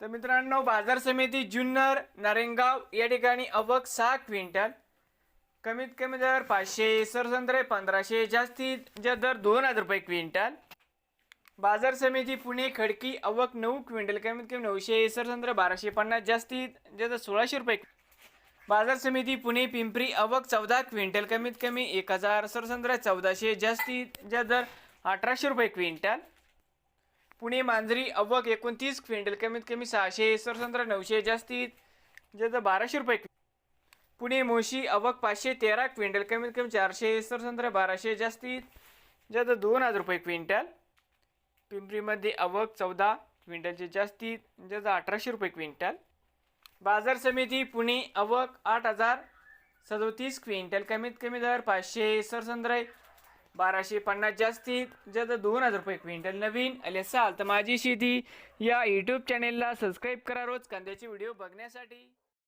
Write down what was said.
तर मित्रांनो बाजार समिती जुन्नर नारेंगाव या ठिकाणी अवक सहा क्विंटल. कमीत कमी दर पाचशे सरसंत्रे पंधराशे जास्तीत जास्त दर दोन हजार रुपये क्विंटल. बाजार समिती पुणे खडकी अवक नऊ क्विंटल कमीत कमी नऊशे सरसंत्रे बाराशे पन्नास जास्तीत जास्त सोळाशे रुपये बाजार समिती पुणे पिंपरी अवक चौदा क्विंटल कमीत कमी एक हजार सरसंत्रे चौदाशे जास्तीत जास्त दर अठराशे रुपये क्विंटल. पुणे मांजरी अव्वक एकोणतीस क्विंटल कमीत कमी सहाशे सरसंत्र नऊशे जास्तीत जास्त बाराशे रुपये पुणे मोशी अवक पाचशे तेरा क्विंटल कमीत कमी चारशे सरसंत्र बाराशे जास्तीत जास्त दोन हजार रुपये क्विंटल. पिंपरीमध्ये अवक चौदा क्विंटलचे जास्तीत जास्त अठराशे रुपये क्विंटल. बाजार समिती पुणे अवक आठ हजार सदोतीस क्विंटल कमीत कमी दर पाचशे सरसंद्र बाराशे पन्नास जास्तीत जर दोन हजार रुपये क्विंटल नवीन. आले असाल तर माझी शेती. या यूट्यूब चॅनेलला सबस्क्राईब करा रोज. कांद्याचे व्हिडिओ बघण्यासाठी.